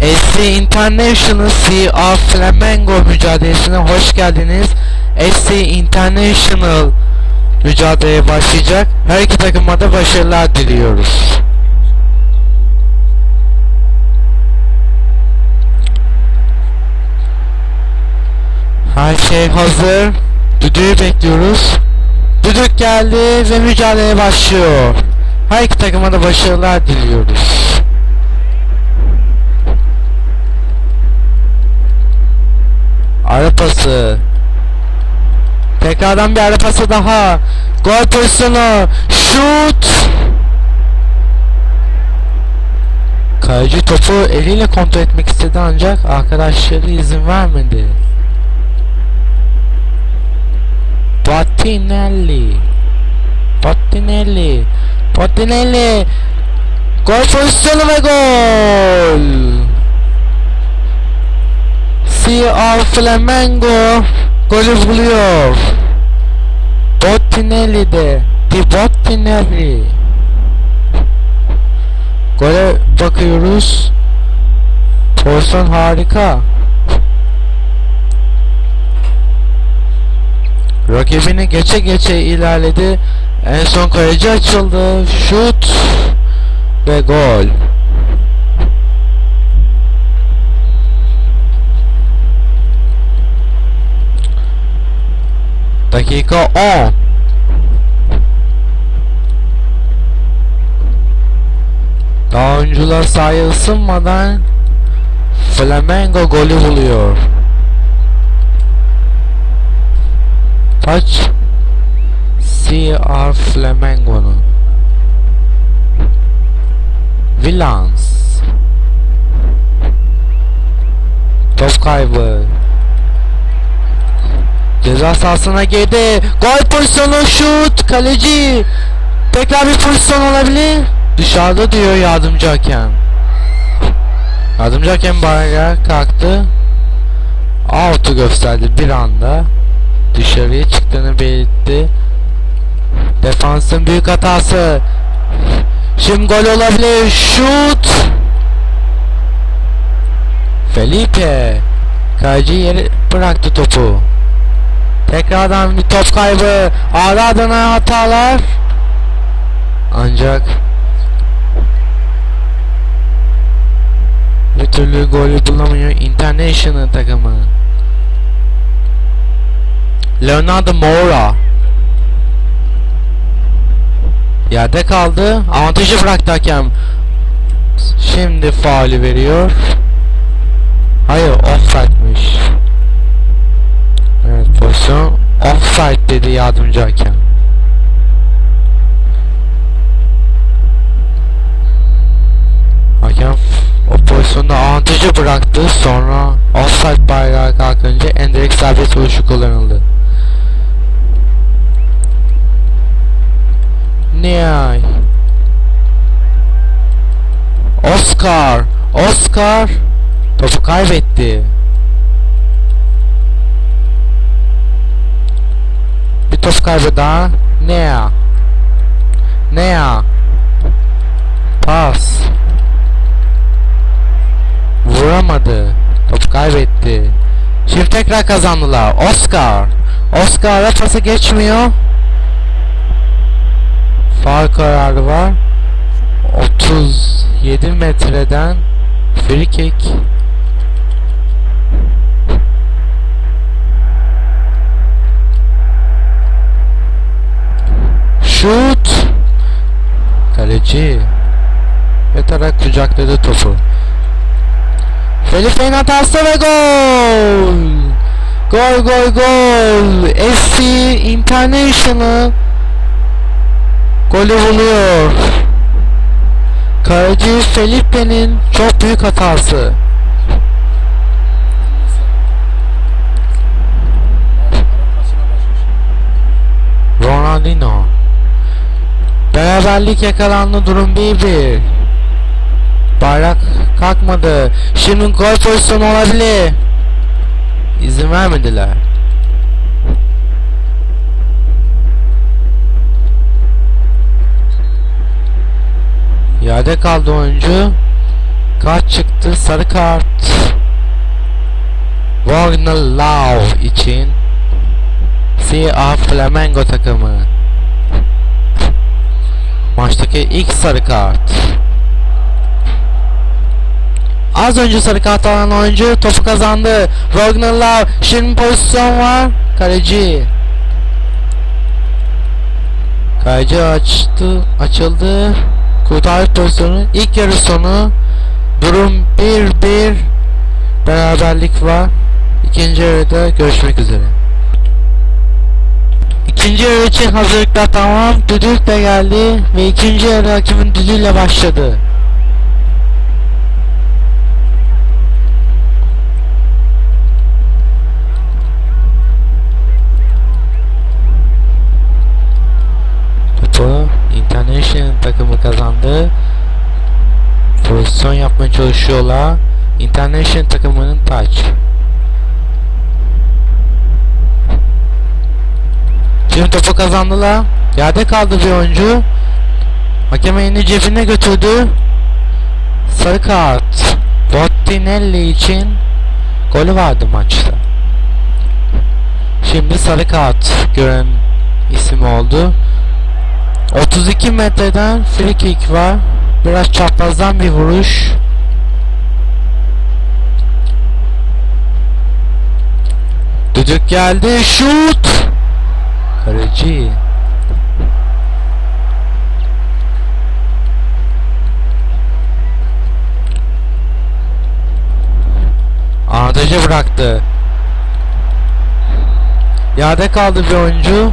SC International CA Flamengo mücadelesine hoş geldiniz. SC International mücadeleye başlayacak. Her iki takıma da başarılar diliyoruz. Her şey hazır. Düdüğü bekliyoruz. Düdük geldi ve mücadele başlıyor. Her iki takıma da başarılar diliyoruz. Ara pası. Tekrardan bir ara pası daha. Gol pozisyonu. Şut. Kaleci topu eliyle kontrol etmek istedi ancak arkadaşları izin vermedi. Bottinelli. Bottinelli. Bottinelli. Gol pozisyonu ve gol. CR Flamengo golü buluyor. Bottinelli de. Di Bottinelli. Gole bakıyoruz. Pozisyon harika. Rakibini geçe geçe ilerledi. En son kaleci açıldı. Şut ve gol. Dakika 10. Daha oyuncular sahaya ısınmadan Flamengo golü buluyor. Taç CR Flamengo'nun Villans Top kaybı Ceza sahasına girdi Gol pozisyonu şut Kaleci Tekrar bir pozisyon olabilir Dışarıda diyor yardımcı hakem Yardımcı hakem bayrağı kalktı Out'u gösterdi bir anda dışarıya çıktığını belirtti. Defansın büyük hatası. Şimdi gol olabilir. Şut. Felipe. Kaleci yeri bıraktı topu. Tekrardan bir top kaybı. Ara adına hatalar. Ancak bir türlü golü bulamıyor International takımı. Leonardo Moura Yerde kaldı. Avantajı bıraktı hakem. Şimdi faulü veriyor. Hayır offside'miş. Pozisyon offside dedi yardımcı hakem. Hakem o pozisyonda avantajı bıraktı. Sonra offside bayrağı kalkınca endirekt serbest vuruşu kullanıldı. Nihai Oscar Oscar Topu kaybetti Top kaybı daha Nea Nea Pas. Vuramadı. Top kaybetti. Şimdi tekrar kazandılar. Oscar. Oscar'a pası geçmiyor. Faul kararı var. 37 metreden free kick. Şut. Kaleci. Yatarak kucakladı topu. Felipe'nin hatası ve gol. Gol gol gol. FC International golü buluyor. Kaleci Felipe'nin çok büyük hatası. Ronaldinho. Beraberlik yakalandı durum 1-1. Bayrak kalkmadı. Şimdi gol pozisyonu olabilir. İzin vermediler. Yerde kaldı oyuncu. Kart çıktı. Sarı kart. Wagner Love için CA Flamengo takımı. Maçtaki ilk sarı kart. Az önce sarı kart alan oyuncu topu kazandı. Wagner Love şimdi pozisyon var. Kaleci. Kaleci açtı, açıldı. Kurtarış pozisyonu. İlk yarı sonu. Durum 1-1. Beraberlik var. İkinci yarıda görüşmek üzere. İkinci yarı için hazırlıklar tamam. Düdük de geldi ve ikinci yarı hakemin düdüğüyle başladı. Topu International takımı kazandı. Pozisyon yapmaya çalışıyorlar. International takımının taç. Şimdi topu kazandılar. Yerde kaldı bir oyuncu. Hakem elini cebine götürdü. Sarı kart. Bottinelli için golü vardı maçta. Şimdi sarı kart gören isim oldu. 32 metreden free kick var. Biraz çaprazdan bir vuruş. Düdük geldi. Şut. Kaleci. Avantajı bıraktı. Yerde kaldı bir oyuncu.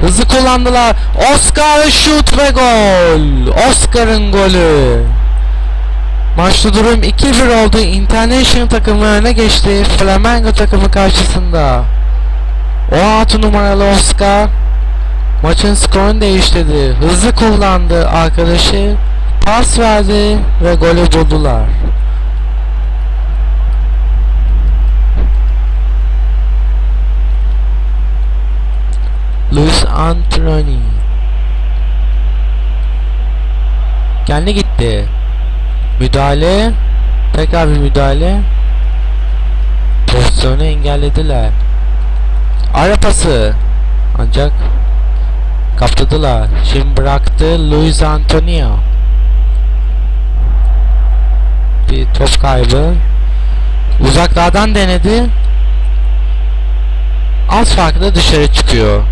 Hızlı kullandılar. Oscar şut ve gol. Oscar'ın golü. Maçta durum 2-1 oldu. International takımı öne geçti. Flamengo takımı karşısında. 16 numaralı Oscar maçın skorunu değiştirdi. Hızlı kullandı arkadaşı. Pas verdi ve golü buldular. Luis Anthony Kendi gitti. Müdahale. Tekrar bir müdahale. Pozisyonu engellediler. Ara pası. Ancak kaptırdılar. Şimdi bıraktı Luis Antonio. Bir top kaybı. Uzaklardan denedi. Az farklı dışarı çıkıyor.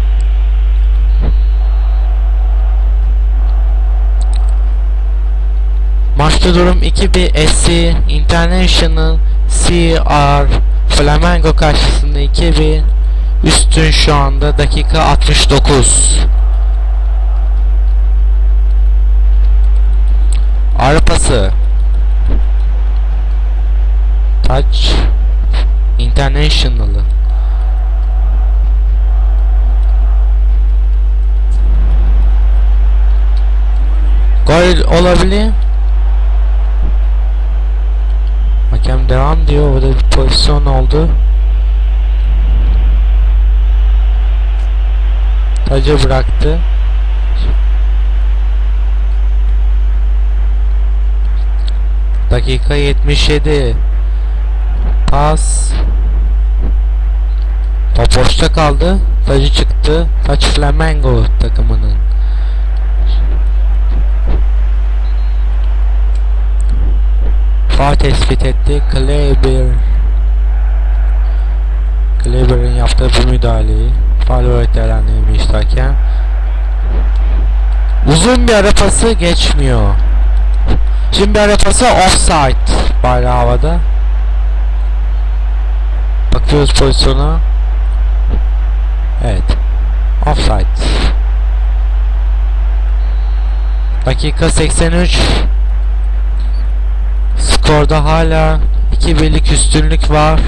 Maçta durum 2-1 SC International CR Flamengo karşısında 2-1 Üstün şu anda dakika 69 Arpası Touch International'ı Gol olabilir Hakem devam diyor. Orada bir pozisyon oldu. Tacı bıraktı. Dakika 77. Pas. Top boşta kaldı. Tacı çıktı. Taç Flamengo takımının. Faul tespit etti. Kleber. Kleber'in yaptığı bu müdahaleyi olarak değerlendirilmiş hakem. Uzun bir ara pası geçmiyor. Şimdi bir ara pası offside bayrağı havada. Bakıyoruz pozisyona. Evet. Offside. Dakika 83 Skorda hala 2 birlik üstünlük var.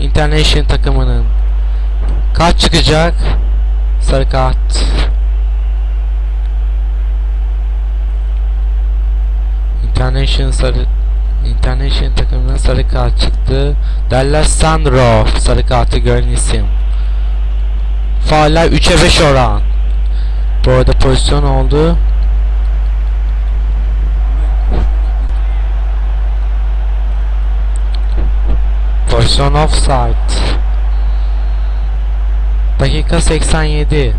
International takımının. Kaç çıkacak? Sarı kart. International sarı International takımına sarı kart çıktı. Derler Sandro sarı kartı gören isim. Faaller 3'e 5 oran. Bu arada pozisyon oldu. Pozisyon offside. Dakika 87.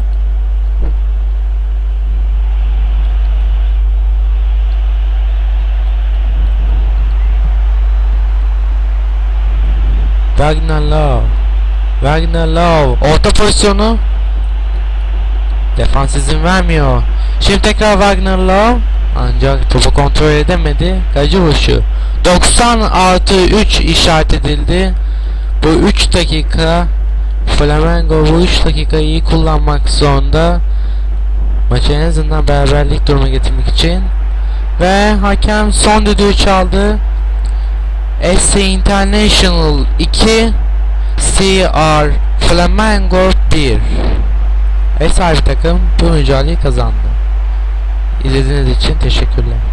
Wagner Love. Wagner Love. Orta pozisyonu. Defans izin vermiyor. Şimdi tekrar Wagner Love. Ancak topu kontrol edemedi. Gacı vuruşu. 90 artı 3 işaret edildi. Bu 3 dakika Flamengo bu 3 dakikayı iyi kullanmak zorunda. Maçı en azından beraberlik duruma getirmek için. Ve hakem son düdüğü çaldı. SC International 2 CR Flamengo 1 Ev sahibi takım bu mücadeleyi kazandı. İzlediğiniz için teşekkürler.